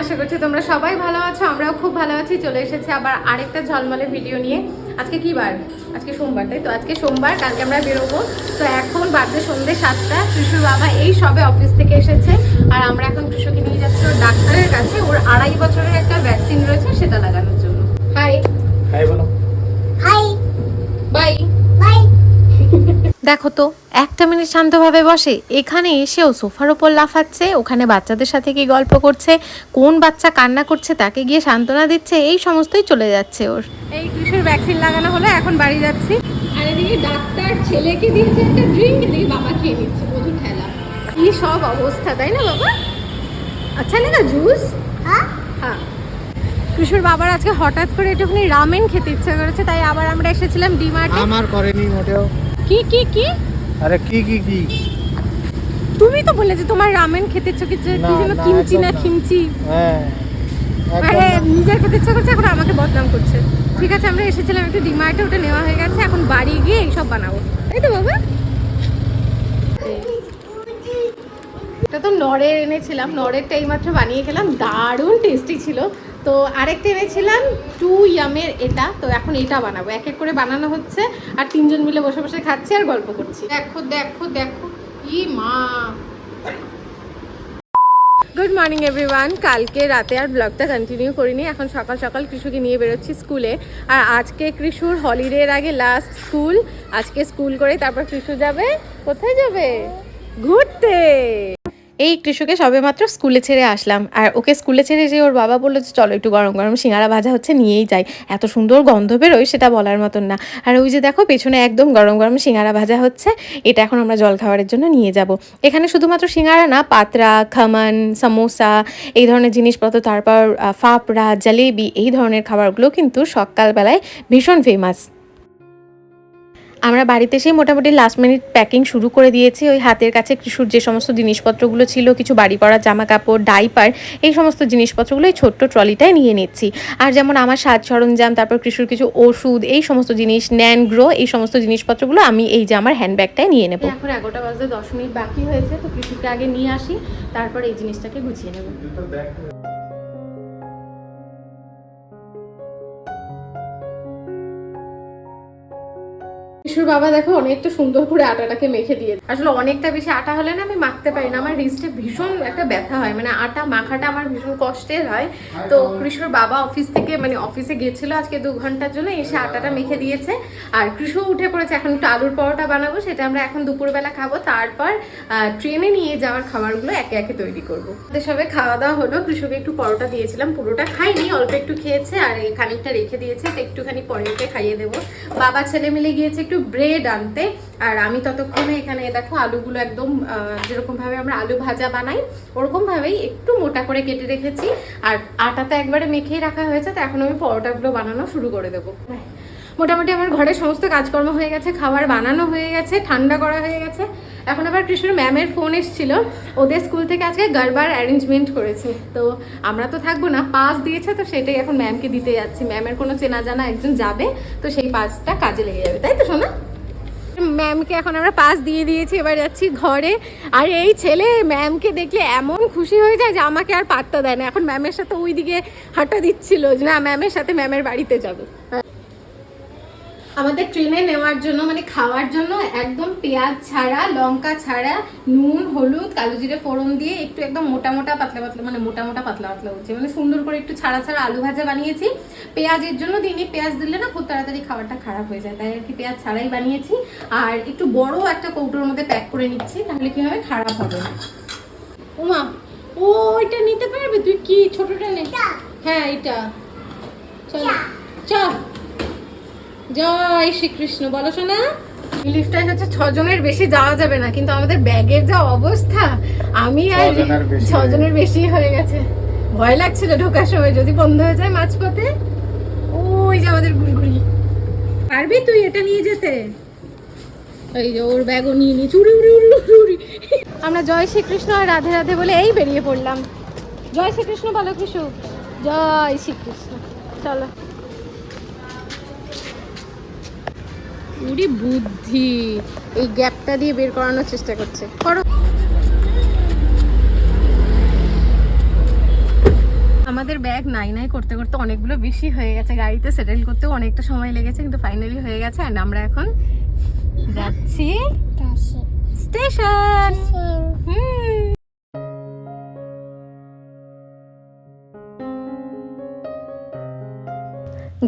আশা করছি তোমরা সবাই ভালো আছো আমরাও খুব ভালো আছি চলে এসেছি আবার আরেকটা ঝলমলে ভিডিও নিয়ে। আজকে কি বার? আজকে সোমবার তাই তো? আজকে সোমবার কালকে আমরা বেরোবো। তো এখন বাজে সন্ধ্যে সাতটা কৃষুর বাবা এই সবে অফিস থেকে এসেছে। আর আমরা এখন কৃষকে নিয়ে যাচ্ছি ওর ডাক্তারের কাছে। ওর আড়াই বছরের একটা ভ্যাকসিন রয়েছে সেটা লাগানোর জন্য। হাই হাই বলো। হাই বাই বাই দেখো তো একটা মিনিট শান্তভাবে বসে এখানে এসেও সোফার ওপর লাফাচ্ছে ওখানে বাচ্চাদের সাথে কি গল্প করছে কোন বাচ্চা কান্না করছে তাকে গিয়ে সান্ত্বনা দিচ্ছে এই সমস্তই চলে যাচ্ছে ওর। এই কিশোর ভ্যাকসিন লাগানো হলো এখন বাড়ি যাচ্ছি। আর এদিকে ডাক্তার ছেলেকে দিয়েছে একটা ড্রিঙ্ক এদিকে বাবা খেয়ে নিচ্ছে প্রচুর খেলা কি সব অবস্থা তাই না বাবা? আচ্ছা না জুস? হ্যাঁ। হ্যাঁ। কৃষুর বাবার আজকে হঠাৎ করে একটুখানি রামেন খেতে ইচ্ছা করেছে তাই আবার আমরা এসেছিলাম ডিমার্টে আমার করেনি মোটেও। কি কি কি? আরে কি কি কি? তুমি তো বলে যে তোমার রামেন খেতে ইচ্ছে করছে কি যেন কিমচি না। খিমচি হ্যাঁ আরে নিজের খেতে ইচ্ছা করছে এখন আমাকে বদনাম করছে। ঠিক আছে আমরা এসেছিলাম একটু ডিমার্টে ওটা নেওয়া হয়ে গেছে এখন বাড়ি গিয়ে এইসব বানাবো। তাই তো বাবা। এটা তো নড়ের এনেছিলাম নড়েরটা এইমাত্র বানিয়ে খেলাম দারুণ টেস্টি ছিল। তো আরেকটা এনেছিলাম টু ইয়ামের এটা তো এখন এটা বানাবো। এক এক করে বানানো হচ্ছে আর তিনজন মিলে বসে বসে খাচ্ছি আর গল্প করছি। দেখো দেখো দেখো ই মা। গুড মর্নিং এভরিওয়ান কালকে রাতে আর ব্লগটা কন্টিনিউ করিনি। এখন সকাল সকাল কৃষুকে নিয়ে বেরোচ্ছি স্কুলে। আর আজকে কৃষুর হলিডের আগে লাস্ট স্কুল আজকে স্কুল করে তারপর কৃষু যাবে। কোথায় যাবে? ঘুরতে। এই কৃষকে সবেমাত্র স্কুলে ছেড়ে আসলাম। আর ওকে স্কুলে ছেড়ে যে ওর বাবা বলল যে, চলো একটু গরম গরম সিঙ্গারা ভাজা হচ্ছে, নিয়েই যাই। এত সুন্দর গন্ধ বেরোয়, সেটা বলার মতন না। আর ওই যে দেখো, পেছনে একদম গরম গরম সিঙ্গারা ভাজা হচ্ছে। এটা এখন আমরা জল খাবারের জন্য নিয়ে যাব। এখানে শুধুমাত্র সিঙ্গারা না, পাতরা, খামান, সামোসা, এই ধরনের জিনিসপত্র, তারপর ফাপড়া, জালেবি, এই ধরনের খাবারগুলো কিন্তু সকালবেলায় ভীষণ ফেমাস আমরা বাড়িতে সেই মোটামুটি লাস্ট মিনিট প্যাকিং শুরু করে দিয়েছি। ওই হাতের কাছে কৃষুর যে সমস্ত জিনিসপত্রগুলো ছিল, কিছু বাড়ি পড়া জামা কাপড় ডাইপার এই সমস্ত জিনিসপত্রগুলো এই ছোট্ট ট্রলিটায় নিয়ে নিচ্ছি। আর যেমন আমার সাজ সরঞ্জাম, তারপর কৃষুর কিছু ওষুধ, এই সমস্ত জিনিস, ন্যান গ্রো, এই সমস্ত জিনিসপত্রগুলো আমি এই যে আমার হ্যান্ডব্যাগটায় নিয়ে নেব। এখন এগারোটা বাজতে দশ মিনিট বাকি হয়েছে, তো কৃষুকে আগে নিয়ে আসি, তারপর এই জিনিসটাকে গুছিয়ে নেব। কিশোর বাবা দেখো অনেকটা সুন্দর করে আটাটাকে মেখে দিয়ে আসলে অনেকটা বেশি আটা হলে না আমি মাখতে পারি না। আমার রিস্টে ভীষণ একটা ব্যথা হয়। মানে আটা মাখাটা আমার ভীষণ কষ্টের হয়। তো কৃষ্ণর বাবা অফিস থেকে মানে অফিসে গিয়েছিল আজকে দু ঘণ্টার জন্য, এসে আটাটা মেখে দিয়েছে। আর কৃষ্ণ উঠে পড়েছে, এখন একটু আলুর পরোটা বানাবো, সেটা আমরা এখন দুপুরবেলা খাব। তারপর ট্রেনে নিয়ে যাওয়ার খাবারগুলো একে একে তৈরি করব। আমাদের সবে খাওয়া দাওয়া হলো। কৃষকে একটু পরোটা দিয়েছিলাম। পুরোটা খাইনি, অল্প একটু খেয়েছে, আর খানিকটা রেখে দিয়েছে। একটুখানি পরে খাইয়ে দেবো। বাবা, ছেলে মিলে গিয়েছে একটু ব্রেড আনতে। আর আমি ততক্ষণে এখানে দেখো আলুগুলো একদম যেরকমভাবে আমরা আলু ভাজা বানাই, ওরকমভাবেই একটু মোটা করে কেটে রেখেছি। আর আটাতে একবারে মেখেই রাখা হয়েছে, তো এখন আমি পরোটাগুলো বানানো শুরু করে দেবো। মোটামুটি আমার ঘরে সমস্ত কাজকর্ম হয়ে গেছে, খাবার বানানো হয়ে গেছে, ঠান্ডা করা হয়ে গেছে। এখন আবার কৃষ্ণর ম্যামের ফোন এসেছিল। ওদের স্কুল থেকে আজকে গারবার অ্যারেঞ্জমেন্ট করেছে। তো আমরা তো থাকব না, পাস দিয়েছে তো সেটাই এখন ম্যামকে দিতে যাচ্ছি। ম্যামের কোনো চেনা জানা একজন যাবে, তো সেই পাসটা কাজে লেগে যাবে, তাই তো শোনা ম্যামকে এখন আমরা পাস দিয়ে দিয়েছি, এবার যাচ্ছি ঘরে। আর এই ছেলে ম্যামকে দেখলে এমন খুশি হয়ে যায় যে আমাকে আর পাত্তা দেয় না। এখন ম্যামের সাথে ওই দিকে হাঁটা দিচ্ছিল যে না ম্যামের সাথে ম্যামের বাড়িতে যাবে। আমাদের ট্রেনে নেওয়ার জন্য মানে খাওয়ার জন্য একদম পেঁয়াজ ছাড়া লঙ্কা ছাড়া নুন হলুদ কালো জিরে ফোড়ন দিয়ে একটু একদম মোটা মোটা পাতলা পাতলা মানে মোটা মোটা পাতলা পাতলা হচ্ছে। মানে সুন্দর করে একটু ছাড়া ছাড়া আলু ভাজা বানিয়েছি। পেঁয়াজের জন্য দিনই পেঁয়াজ দিলে না খুব তাড়াতাড়ি খাবারটা খারাপ হয়ে যায় তাই আর কি পেঁয়াজ ছাড়াই বানিয়েছি। আর একটু বড় একটা কৌটোর মধ্যে প্যাক করে নিচ্ছি তাহলে কি হবে? খারাপ হবে না। ওমা ও এটা নিতে পারবে? তুই কি? ছোটটা নে। হ্যাঁ এটা। চল। চল জয় শ্রীকৃষ্ণ বলো শোনা লিফটায় হচ্ছে ছজনের বেশি যাওয়া যাবে না কিন্তু আমাদের ব্যাগের যা অবস্থা আমি আর ছজনের বেশি হয়ে গেছে। ভয় লাগছিল ঢোকার সময় যদি বন্ধ হয়ে যায় মাঝপথে? ওই যে আমাদের গুড়গুড়ি। পারবি তুই এটা নিয়ে যেতে? এই যে ওর ব্যাগও নিয়ে নিয়ে চুরি উড়ি উড়ি উড়ি উড়ি আমরা জয় শ্রীকৃষ্ণ আর রাধে রাধে বলে এই বেরিয়ে পড়লাম। জয় শ্রীকৃষ্ণ বলো কৃষু জয় শ্রীকৃষ্ণ। চলো। উরি বুদ্ধি। এই গ্যাপটা দিয়ে বের করানোর চেষ্টা করছে। করো। আমাদের ব্যাগ নাই নাই করতে করতে অনেকগুলো বেশি হয়ে গেছে। গাড়িতে সেটেল করতেও অনেকটা সময় লেগেছে কিন্তু ফাইনালি হয়ে গেছে। আর আমরা এখন যাচ্ছি স্টেশন হুম।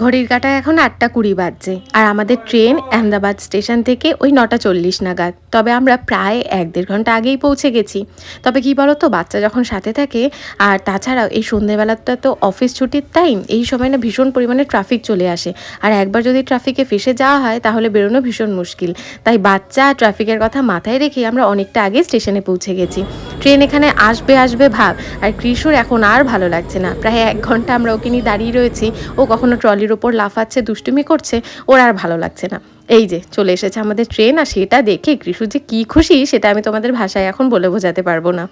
ঘড়ির কাটা এখন আটটা কুড়ি বাজছে আর আমাদের ট্রেন আহমেদাবাদ স্টেশন থেকে ওই নটা চল্লিশ নাগাদ। তবে আমরা প্রায় এক দেড় ঘণ্টা আগেই পৌঁছে গেছি। তবে কি বলো তো বাচ্চা যখন সাথে থাকে, আর তাছাড়াও এই সন্ধেবেলাটা তো অফিস ছুটির টাইম এই সময় না ভীষণ পরিমাণে ট্রাফিক চলে আসে। আর একবার যদি ট্রাফিকে ফেসে যাওয়া হয়, তাহলে বেরোনো ভীষণ মুশকিল। তাই বাচ্চা ট্রাফিকের কথা মাথায় রেখে আমরা অনেকটা আগে স্টেশনে পৌঁছে গেছি। ট্রেন এখানে আসবে আসবে ভাব, আর কৃষুর এখন আর ভালো লাগছে না। প্রায় এক ঘণ্টা আমরা ওকে নিয়ে দাঁড়িয়ে রয়েছি। ও কখনো ট্রলির ওপর লাফাচ্ছে, দুষ্টুমি করছে, ওর আর ভালো লাগছে না। এই যে, চলে এসেছে আমাদের ট্রেন আর সেটা দেখে কৃষু যে কী খুশি, সেটা আমি তোমাদের ভাষায় এখন বলে বোঝাতে পারব না।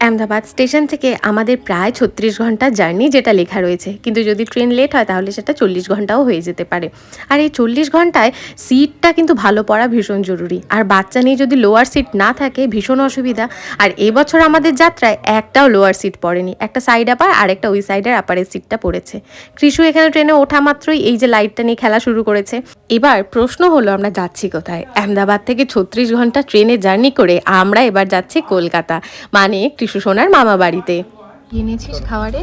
আহমেদাবাদ স্টেশন থেকে আমাদের প্রায় ছত্রিশ ঘণ্টা জার্নি যেটা লেখা রয়েছে। কিন্তু যদি ট্রেন লেট হয় তাহলে সেটা চল্লিশ ঘন্টাও হয়ে যেতে পারে। আর এই চল্লিশ ঘন্টায় সিটটা কিন্তু ভালো পড়া ভীষণ জরুরি। আর বাচ্চা নিয়ে যদি লোয়ার সিট না থাকে, ভীষণ অসুবিধা। আর এবছর আমাদের যাত্রায় একটাও লোয়ার সিট পড়েনি। একটা সাইড আপার আর একটা ওই সাইডের আপারের সিটটা পড়েছে। কৃষু এখানে ট্রেনে ওঠা মাত্রই এই যে লাইটটা নিয়ে খেলা শুরু করেছে। এবার প্রশ্ন হলো, আমরা যাচ্ছি কোথায়? আহমেদাবাদ থেকে ছত্রিশ ঘণ্টা ট্রেনে জার্নি করে আমরা এবার যাচ্ছি কলকাতা। মানে কৃষু সোনার মামা বাড়িতে। এনেছিস খাবারে?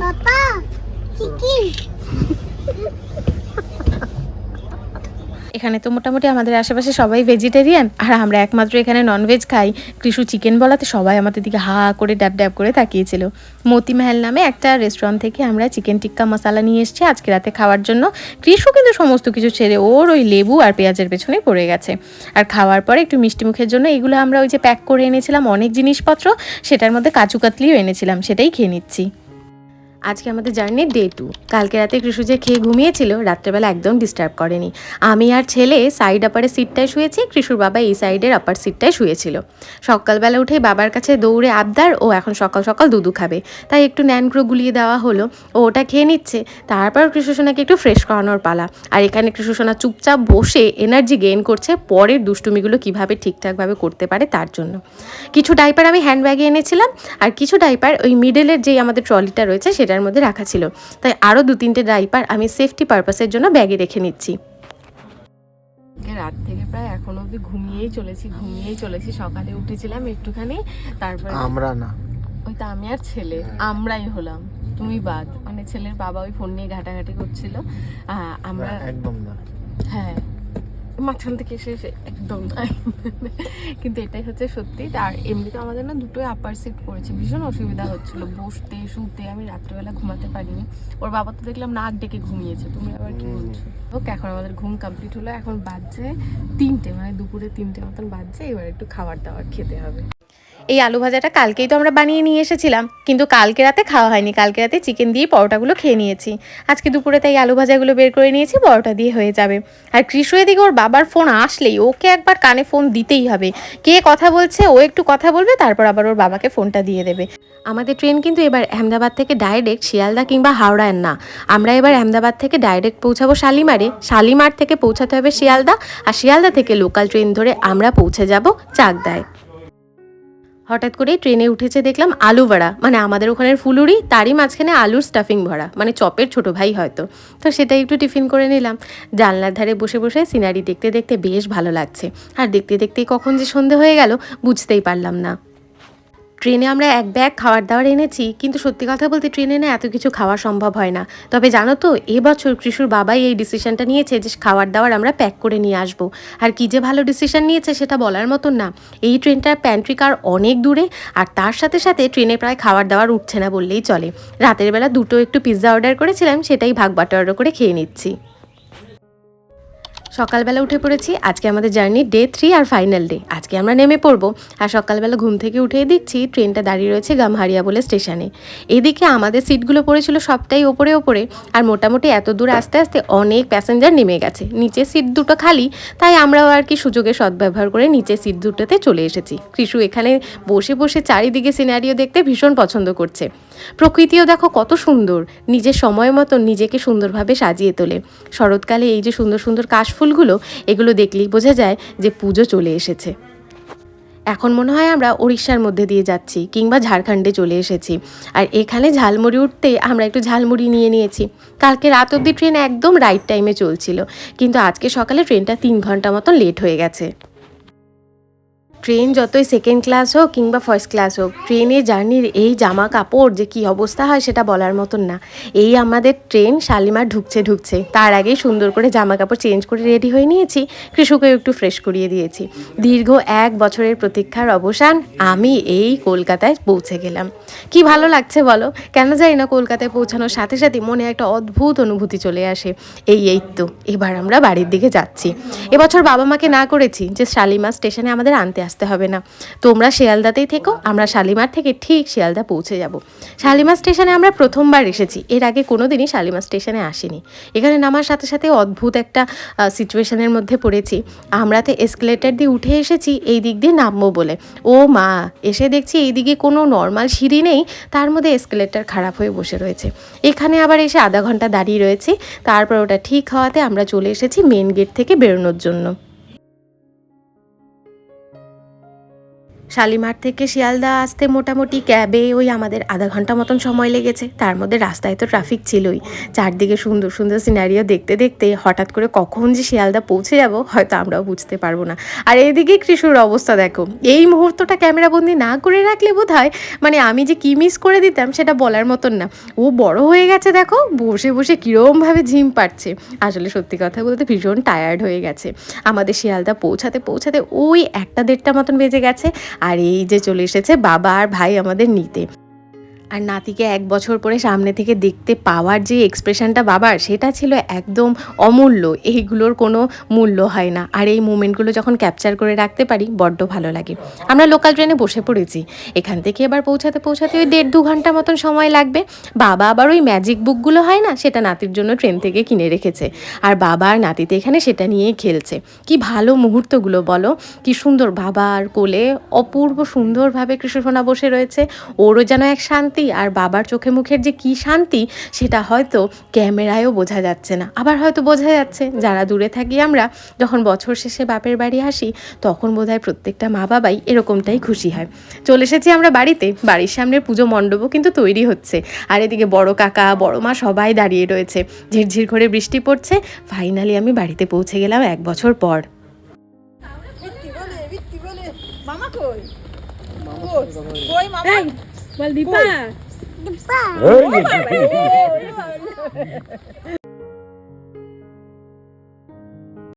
এখানে তো মোটামুটি আমাদের আশেপাশে সবাই ভেজিটেরিয়ান আর আমরা একমাত্র এখানে ননভেজ খাই। কৃষু চিকেন বলাতে সবাই আমাদের দিকে হা করে, ড্যাব ড্যাব করে তাকিয়েছিল। মতিমহল নামে একটা রেস্টুরেন্ট থেকে আমরা চিকেন টিক্কা মশলা নিয়ে এসেছি আজকে রাতে খাওয়ার জন্য। কৃষু কিন্তু সমস্ত কিছু ছেড়ে ওর ওই লেবু আর পেঁয়াজের পেছনে পড়ে গেছে। আর খাওয়ার পরে একটু মিষ্টি মুখের জন্য এগুলো আমরা ওই যে প্যাক করে এনেছিলাম অনেক জিনিসপত্র, সেটার মধ্যে কাজু কাতলিও এনেছিলাম, সেটাই খেয়ে নিচ্ছি। আজকে আমাদের জার্নি ডে টু কালকে রাতে কৃষু যে খেয়ে ঘুমিয়েছিল, রাত্রেবেলা একদম ডিস্টার্ব করেনি। আমি আর ছেলে সাইড আপারের সিটটায় শুয়েছি, কৃষুর বাবা এই সাইডের আপার সিটটায় শুয়েছিল। সকালবেলা উঠে বাবার কাছে দৌড়ে আবদার, ও এখন সকাল সকাল দুধু খাবে। তাই একটু ন্যানক্রো গুলিয়ে দেওয়া হলো। ও ওটা খেয়ে নিচ্ছে। তারপর কৃষু সোনাকে একটু ফ্রেশ করানোর পালা। আর এখানে কৃষু সোনা চুপচাপ বসে এনার্জি গেইন করছে, পরের দুষ্টুমিগুলো কীভাবে ঠিকঠাকভাবে করতে পারে তার জন্য। কিছু ডাইপার আমি হ্যান্ডব্যাগে এনেছিলাম, আর কিছু ডাইপার ওই মিডলের যেই আমাদের ট্রলিটা রয়েছে সেটার মধ্যে রাখা ছিল। তাই আরও দু তিনটে ডাইপার আমি সেফটি পারপাসের জন্য ব্যাগে রেখে নিচ্ছি। রাত থেকে প্রায় এখন অবধি ঘুমিয়েই চলেছি ঘুমিয়েই চলেছি। সকালে উঠেছিলাম একটুখানি তারপর আমরা না। ওই তো আমি আর ছেলে আমরাই হলাম তুমি বাদ। মানে ছেলের বাবা ওই ফোন নিয়ে ঘাটাঘাটি করছিল। আহ, আমরা একদম না। হ্যাঁ। মাঝখান থেকে এসে এসে একদম নাই কিন্তু এটাই হচ্ছে সত্যি। আর এমনিতে আমাদের না দুটোই আপার সিট পড়েছে। ভীষণ অসুবিধা হচ্ছিল। বসতে শুতে আমি রাত্রেবেলা ঘুমাতে পারিনি। ওর বাবা তো দেখলাম নাক ডেকে ঘুমিয়েছে। তুমি আবার কি বলছো? ওকে এখন আমাদের ঘুম কমপ্লিট হলো। এখন বাজছে তিনটে মানে দুপুরে তিনটে মতন বাজছে। এবার একটু খাবার দাবার খেতে হবে। এই আলু ভাজাটা কালকেই তো আমরা বানিয়ে নিয়ে এসেছিলাম, কিন্তু কালকে রাতে খাওয়া হয়নি। কালকে রাতে চিকেন দিয়ে পরোটাগুলো খেয়ে নিয়েছি। আজকে দুপুরে তাই আলু ভাজাগুলো বের করে নিয়েছি, পরোটা দিয়ে হয়ে যাবে। আর কৃষ্ণ এদিকে ওর বাবার ফোন আসলেই, ওকে একবার কানে ফোন দিতেই হবে। কে কথা বলছে, ও একটু কথা বলবে, তারপর আবার ওর বাবাকে ফোনটা দিয়ে দেবে। আমাদের ট্রেন কিন্তু এবার আহমেদাবাদ থেকে ডাইরেক্ট শিয়ালদা কিংবা হাওড়ায় না। আমরা এবার আহমেদাবাদ থেকে ডাইরেক্ট পৌঁছাবো শালিমারে। শালিমার থেকে পৌঁছাতে হবে শিয়ালদা, আর শিয়ালদা থেকে লোকাল ট্রেন ধরে আমরা পৌঁছে যাব চাকদায়। হঠাৎ করে ট্রেনে উঠেছে দেখলাম আলু বড়া মানে আমাদের ওখানের ফুলুরি, তারই মাঝখানে আলুর স্টাফিং ভরা। মানে চপের ছোট ভাই হয়তো। তো সেটাই একটু টিফিন করে নিলাম। জানলার ধারে বসে বসে সিনারি দেখতে দেখতে বেশ ভালো লাগছে। আর দেখতে দেখতেই কখন যে সন্ধে হয়ে গেল, বুঝতেই পারলাম না। ট্রেনে আমরা এক ব্যাগ খাবার দাবার এনেছি, কিন্তু সত্যি কথা বলতে ট্রেনে না এত কিছু খাওয়া সম্ভব হয় না। তবে জানো তো এবছর কৃষুর বাবাই এই ডিসিশনটা নিয়েছে যে খাবার দাবার আমরা প্যাক করে নিয়ে আসব। আর কী যে ভালো ডিসিশন নিয়েছে সেটা বলার মতন না। এই ট্রেনটার প্যান্ট্রি কার অনেক দূরে, আর তার সাথে সাথে ট্রেনে প্রায় খাবার দাবার উঠছে না বললেই চলে। রাতের বেলা দুটো একটু পিৎজা অর্ডার করেছিলাম, সেটাই ভাগ অর্ডার করে খেয়ে নিচ্ছি। সকালবেলা উঠে পড়েছি, আজকে আমাদের জার্নি ডে থ্রি আর ফাইনাল ডে আজকে আমরা নেমে পড়ব আর সকালবেলা ঘুম থেকে উঠেই দেখছি ট্রেনটা দাঁড়িয়ে রয়েছে গামহারিয়া বলে স্টেশনে এদিকে আমাদের সিটগুলো পড়েছিল সবটাই ওপরে ওপরে আর মোটামুটি এত দূর আস্তে আস্তে অনেক প্যাসেঞ্জার নেমে গেছে। নিচের সিট দুটো খালি, তাই আমরাও আর কি সুযোগে সদ্ব্যবহার করে নিচের সিট দুটোতে চলে এসেছি। কৃষু এখানে বসে বসে চারিদিকে সিনারিও দেখতে ভীষণ পছন্দ করছে। প্রকৃতিও দেখো কত সুন্দর। নিজের সময় মতো নিজেকে সুন্দরভাবে সাজিয়ে তোলে। শরৎকালে এই যে সুন্দর সুন্দর কাশফুলগুলো, এগুলো দেখলেই বোঝা যায় যে পুজো চলে এসেছে। এখন মনে হয় আমরা উড়িষ্যার মধ্যে দিয়ে যাচ্ছি কিংবা ঝাড়খণ্ডে চলে এসেছি। আর এখানে ঝালমুড়ি উঠতে আমরা একটু ঝালমুড়ি নিয়ে নিয়েছি। কালকে রাত অবধি ট্রেন একদম রাইট টাইমে চলছিল। কিন্তু আজকে সকালে ট্রেনটা তিন ঘণ্টা মতন লেট হয়ে গেছে। ট্রেন যতই সেকেন্ড ক্লাস হোক কিংবা ফার্স্ট ক্লাস হোক ট্রেনে জার্নির এই জামা কাপড় যে কি অবস্থা হয় সেটা বলার মতন না। এই আমাদের ট্রেন শালিমার ঢুকছে ঢুকছে। তার আগেই সুন্দর করে জামা কাপড় চেঞ্জ করে রেডি হয়ে নিয়েছি কৃষকে একটু ফ্রেশ করিয়ে দিয়েছি। দীর্ঘ এক বছরের প্রতীক্ষার অবসান, আমি এই কলকাতায় পৌঁছে গেলাম। কি ভালো লাগছে বলো? কেন জানি না কলকাতায় পৌঁছানোর সাথে সাথে মনে একটা অদ্ভুত অনুভূতি চলে আসে। এই এই তো, এবার আমরা বাড়ির দিকে যাচ্ছি। এবছর বাবা মাকে না করেছি যে শালিমার স্টেশনে আমাদের আনতে আসতে হবে না। তোমরা শিয়ালদাতেই থেকো, আমরা শালিমার থেকে ঠিক শিয়ালদা পৌঁছে যাব। শালিমার স্টেশনে আমরা প্রথমবার এসেছি, এর আগে কোনো দিনই শালিমার স্টেশনে আসিনি। এখানে নামার সাথে সাথে অদ্ভুত একটা সিচুয়েশনের মধ্যে পড়েছি। আমরা তো এসকেলেটার দিয়ে উঠে এসেছি, এই দিক দিয়ে নামবো বলে। ও মা, এসে দেখছি এইদিকে কোনো নর্মাল সিঁড়ি নেই, তার মধ্যে এসকেলেটার খারাপ হয়ে বসে রয়েছে। এখানে আবার এসে আধা ঘণ্টা দাঁড়িয়ে রয়েছি, তারপর ওটা ঠিক হওয়াতে আমরা চলে এসেছি মেন গেট থেকে বেরোনোর জন্য। শালিমার থেকে শিয়ালদা আসতে মোটামুটি ক্যাবে ওই আমাদের আধা ঘণ্টা মতন সময় লেগেছে। তার মধ্যে রাস্তায় তো ট্রাফিক ছিলই। চারদিকে সুন্দর সুন্দর সিনারিও দেখতে দেখতে হঠাৎ করে কখন যে শিয়ালদা পৌঁছে যাব, হয়তো আমরাও বুঝতে পারব না। আর এইদিকে কৃষুর অবস্থা দেখো, এই মুহূর্তটা ক্যামেরাবন্দি না করে রাখলে বোধ হয় মানে আমি যে কি মিস করে দিতাম সেটা বলার মতন না। ও বড় হয়ে গেছে দেখো, বসে বসে কীরমভাবে ঝিম পাচ্ছে। আসলে সত্যি কথা বলতে ভীষণ টায়ার্ড হয়ে গেছে। আমাদের শিয়ালদা পৌঁছাতে পৌঁছাতে ওই একটা দেড়টা মতন বেজে গেছে। আর এই যে চলে এসেছে বাবা আর ভাই আমাদের নিতে। আর নাতিকে এক বছর পরে সামনে থেকে দেখতে পাওয়ার যে এক্সপ্রেশনটা বাবার, সেটা ছিল একদম অমূল্য। এইগুলোর কোনো মূল্য হয় না। আর এই মুমেন্টগুলো যখন ক্যাপচার করে রাখতে পারি, বড্ড ভালো লাগে। আমরা লোকাল ট্রেনে বসে পড়েছি। এখান থেকে এবার পৌঁছাতে পৌঁছাতে ওই দেড় দু ঘণ্টা মতন সময় লাগবে। বাবা আবার ওই ম্যাজিক বুকগুলো হয় না, সেটা নাতির জন্য ট্রেন থেকে কিনে রেখেছে। আর বাবা আর নাতিতে এখানে সেটা নিয়েই খেলছে। কি ভালো মুহূর্তগুলো, বলো? কি সুন্দর বাবার কোলে অপূর্ব সুন্দরভাবে কৃষ্ণসোনা বসে রয়েছে। ওরও যেন এক শান্তি আর বাবার চোখে মুখের যে কি শান্তি সেটা হয়তো ক্যামেরায়ও বোঝা যাচ্ছে না। আবার হয়তো বোঝা যাচ্ছে যারা দূরে থাকি আমরা যখন বছর শেষে বাপের বাড়ি আসি তখন বোধহয় প্রত্যেকটা মা বাবাই এরকমটাই খুশি হয়। চলে এসেছি আমরা বাড়িতে বাড়ির সামনের পুজো মণ্ডপও কিন্তু তৈরি হচ্ছে। আর এদিকে বড় কাকা বড় মা সবাই দাঁড়িয়ে রয়েছে। ঝিরঝির করে বৃষ্টি পড়ছে ফাইনালি আমি বাড়িতে পৌঁছে গেলাম এক বছর পর। মামা কই? কই? কই মামা Dipa.